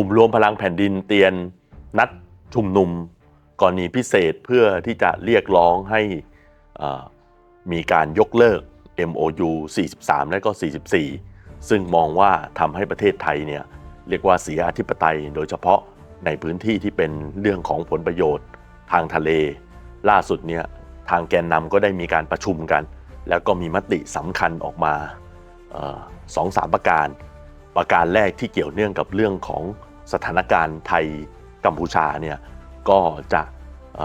กลุ่มรวมพลังแผ่นดินเตียนนัดชุมนุมกรณีพิเศษเพื่อที่จะเรียกร้องให้มีการยกเลิก MOU 43 และก็ 44 ซึ่งมองว่าทำให้ประเทศไทยเนี่ยเรียกว่าเสียอธิปไตย โดยเฉพาะในพื้นที่ที่เป็นเรื่องของผลประโยชน์ทางทะเล ล่าสุดเนี่ยทางแกนนำก็ได้มีการประชุมกัน แล้วก็มีมติสำคัญออกมาสองสามประการ ประการแรกที่เกี่ยวเนื่องกับเรื่องของ สถานการณ์ไทยกัมพูชาเนี่ยก็จะเ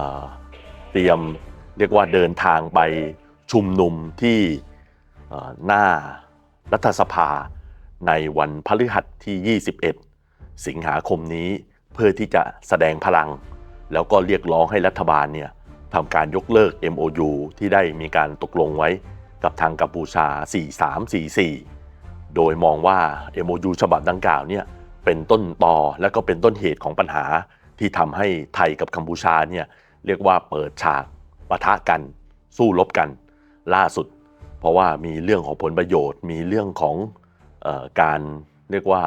เตรียมเรียกว่าเดินทางไปชุมนุมที่หน้ารัฐสภาในวันพฤหัสที่ 21 สิงหาคมนี้เพื่อที่จะแสดงพลัง แล้วก็เรียกร้องให้รัฐบาลเนี่ยทำการยกเลิก MOU ที่ได้มีการตกลงไว้กับทางกัมพูชา 4344 โดยมองว่า MOU ฉบับดังกล่าวเนี่ย เป็นต้นตอและก็เป็นต้นเหตุของปัญหาที่ทำให้ไทยกับกัมพูชาเนี่ยเรียกว่าเปิดฉากปะทะกัน สู้รบกันล่าสุด เพราะว่ามีเรื่องของผลประโยชน์ มีเรื่องของออการเรียกว่า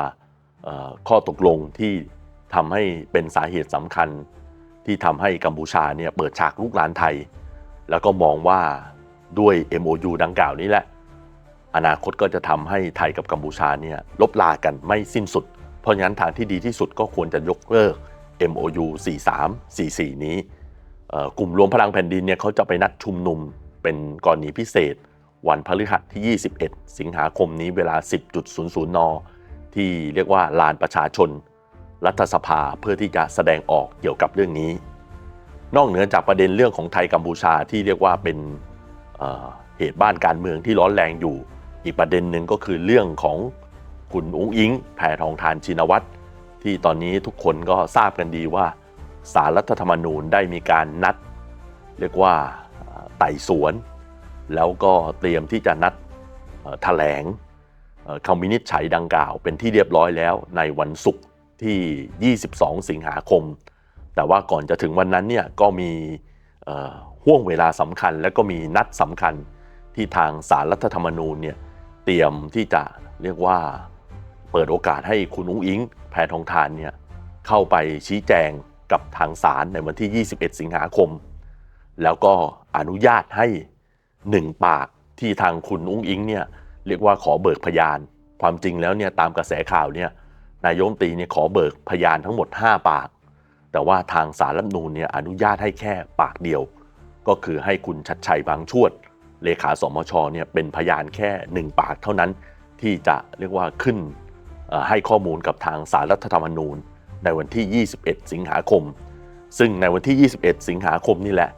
ข้อตกลงที่ทำให้เป็นสาเหตุสำคัญ ที่ทำให้กัมพูชาเนี่ยเปิดฉากลุกลานไทย แล้วก็มองว่าด้วย MOU ดังกล่าวนี้แหละ อนาคตก็จะทำให้ไทยกับกัมพูชาเนี่ยลบลากันไม่สิ้นสุด ราะฉะนั้นทางที่ดีที่สุดก็ควรจะยกเลิก MOU 43 44 นี้ กลุ่มรวมพลังแผ่นดินเนี่ยเขาจะไปนัดชุมนุมเป็นกรณีพิเศษ วันพฤหัสที่ 21 สิงหาคมนี้เวลา 10.00 น ที่เรียกว่าลานประชาชน รัฐสภาเพื่อที่จะแสดงออกเกี่ยวกับเรื่องนี้ นอกเหนือจากประเด็นเรื่องของไทยกัมพูชาที่เรียกว่าเป็นเเหตุบ้านการเมืองที่ร้อนแรงอยู่ อีกประเด็นหนึ่งก็คือเรื่องของ คุณอุ้งอิงแผ่ทองทานชินวัตรที่ตอนนี้ทุกคนก็ทราบกันดีว่าสารรัฐธรรมนูญได้มีการนัด เรียกว่าไต่สวน แล้วก็เตรียมที่จะนัดแถลงคำวินิจฉัยดังกล่าว เป็นที่เรียบร้อยแล้วในวันศุกร์ที่ 22 สิงหาคม แต่ว่าก่อนจะถึงวันนั้นเนี่ยก็มีห่วงเวลาสำคัญ และก็มีนัดสำคัญที่ทางสารรัฐธรรมนูญเนี่ยเตรียมที่จะเรียกว่า เปิดโอกาสให้คุณอุ้งอิง แพทองทานเนี่ยเข้าไปชี้แจงกับทางศาลในวันที่ 21 สิงหาคม แล้วก็อนุญาตให้หนึ่งปากที่ทางคุณอุ้งอิงเนี่ยเรียกว่าขอเบิกพยาน ความจริงแล้วเนี่ยตามกระแสข่าวเนี่ยนายมตีเนี่ยขอเบิกพยานทั้งหมด 5 ปาก แต่ว่าทางสารรัฐนูญเนี่ยอนุญาตให้แค่ปากเดียว ก็คือให้คุณชัดชัยบางชวด เลขาสมชเนี่ยเป็นพยานแค่หนึ่งปากเท่านั้นที่จะเรียกว่าขึ้น ให้ข้อมูลกับทางสารรัฐธรรมนูญ ในวันที่ 21 สิงหาคม ซึ่งในวันที่ 21 สิงหาคมนี่แหละ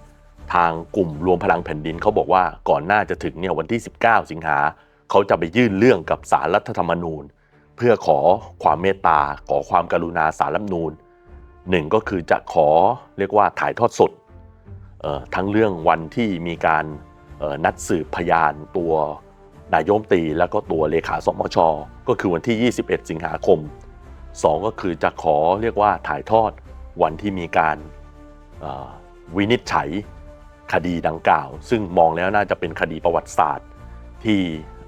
ทางกลุ่มรวมพลังแผ่นดินเขาบอกว่าก่อนหน้าจะถึงเนี่ยวันที่ 19 สิงหาเขาจะไปยื่นเรื่องกับสารรัฐธรรมนูญ เพื่อขอความเมตตาขอความกรุณาสารรัฐนูญหนึ่งก็คือจะขอเรียกว่าถ่ายทอดสดทั้งเรื่องวันที่มีการนัดสืบพยานตัว นายมตีแล้วก็ตัวเลขาสมช ก็คือวันที่ 21 สิงหาคมสองก็คือจะขอเรียกว่าถ่ายทอดวันที่มีการวินิจฉัยคดีดังกล่าว ซึ่งมองแล้วน่าจะเป็นคดีประวัติศาสตร์ ที่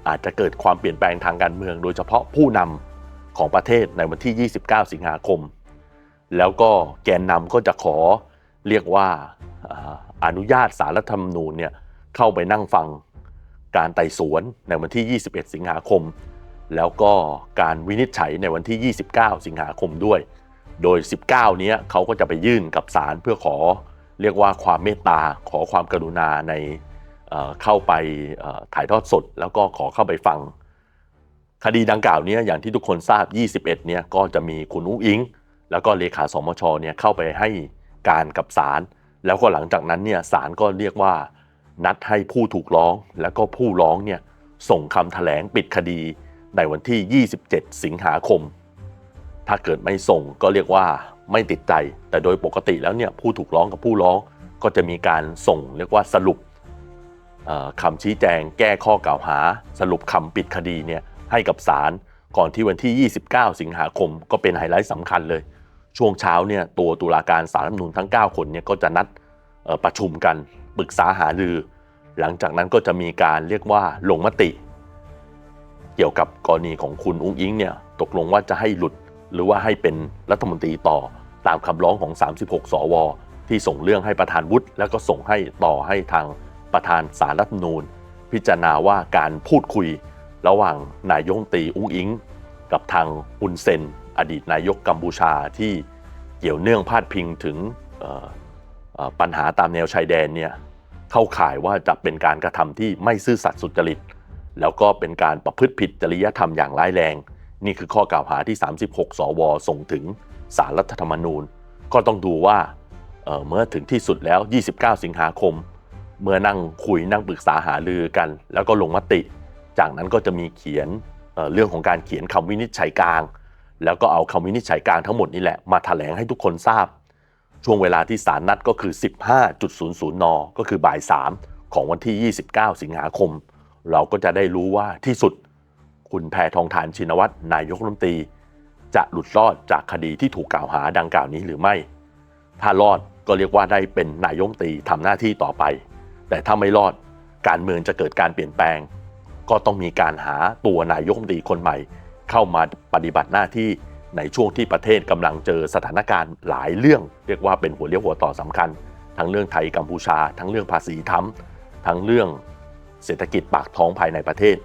อาจจะเกิดความเปลี่ยนแปลงทางการเมือง โดยเฉพาะผู้นำของประเทศในวันที่ 29 สิงหาคม แล้วก็แกนนำก็จะขอเรียกว่าเอ่ออนุญาตสารรัฐธรรมนูญเนี่ยเข้าไปนั่งฟัง การไต่สวนในวันที่ 21 สิงหาคม แล้วก็การวินิจฉัยในวันที่ 29 สิงหาคมด้วย โดย 19เนี้ยเขาก็จะไปยื่นกับศาลเพื่อขอเรียกว่าความเมตตาขอความกรุณาในเเข้าไปถ่ายทอดสด แล้วก็ขอเข้าไปฟัง คดีดังกล่าวเนี้ยอย่างที่ทุกคนทราบ 21 เนี่ยก็จะมีคุณอุ้งอิง แล้วก็เลขาสมชเนี่ยเข้าไปให้การกับศาลแล้วก็หลังจากนั้นเนี่ยศาลก็เรียกว่า นัดให้ผู้ถูกร้องแล้วก็ผู้ร้องเนี่ยส่งคำแถลงปิดคดีในวันที่ 27 สิงหาคม ถ้าเกิดไม่ส่งก็เรียกว่าไม่ติดใจ แต่โดยปกติแล้วเนี่ยผู้ถูกร้องกับผู้ร้องก็จะมีการส่งเรียกว่าสรุปคำชี้แจงแก้ข้อกล่าวหา สรุปคำปิดคดีเนี่ยให้กับศาลก่อนที่วันที่ 29 สิงหาคม ก็เป็นไฮไลท์สำคัญเลย ช่วงเช้าเนี่ยตัวตุลาการสารรัฐมนูญทั้ง 9 คนเนี่ยก็จะนัดประชุมกัน ปรึกษาหารือ หลังจากนั้นก็จะมีการเรียกว่าลงมติ เกี่ยวกับกรณีของคุณอุ้งอิงเนี่ยตกลงว่าจะให้หลุดหรือว่าให้เป็นรัฐมนตรีต่อตามคำร้องของ 36 สว ที่ส่งเรื่องให้ประธานวุฒิแล้วก็ส่งให้ต่อให้ทางประธานสารรัฐมนูญพิจารณาว่าการพูดคุย ระหว่างนายกรัฐมนตรีอุ้งอิง กับทางอุนเซน อดีตนายกกัมพูชาที่เกี่ยวเนื่องพาดพิงถึงปัญหาตามแนวชายแดนเนี่ย เข้าข่ายว่าจะเป็นการกระทำที่ไม่ซื่อสัตย์สุจริต แล้วก็เป็นการประพฤติผิดจริยธรรมอย่างร้ายแรง นี่คือข้อกล่าวหาที่ 36 สว ส่งถึงสารรัฐธรรมนูญ ก็ต้องดูว่าเออเมื่อถึงที่สุดแล้ว 29 สิงหาคม เมื่อนั่งคุยนั่งปรึกษาหารือกัน แล้วก็ลงมติ จากนั้นก็จะมีเขียนเออเรื่องของการเขียนคำวินิจฉัยกลาง แล้วก็เอาคำวินิจฉัยกลางทั้งหมดนี่แหละมาถแถลงให้ทุกคนทราบ ช่วงเวลาที่ศาลนัดก็คือ 15.00 น ก็คือบ่าย 3 ของวันที่ 29 สิงหาคม เราก็จะได้รู้ว่าที่สุด คุณแพทองทานชินวัตรนายกรัฐมนตรี จะหลุดรอดจากคดีที่ถูกกล่าวหาดังกล่าวนี้หรือไม่ ถ้ารอดก็เรียกว่าได้เป็นนายกรัฐมนตรีทำหน้าที่ต่อไป แต่ถ้าไม่รอดการเมืองจะเกิดการเปลี่ยนแปลง ก็ต้องมีการหาตัวนายกรัฐมนตรีคนใหม่ เข้ามาปฏิบัติหน้าที่ ในช่วงที่ประเทศกำลังเจอสถานการณ์หลายเรื่อง เรียกว่าเป็นหัวเลี้ยวหัวต่อสำคัญ ทั้งเรื่องไทยกัมพูชา ทั้งเรื่องภาษีทั้มทั้งเรื่องเศรษฐกิจปากท้องภายในประเทศ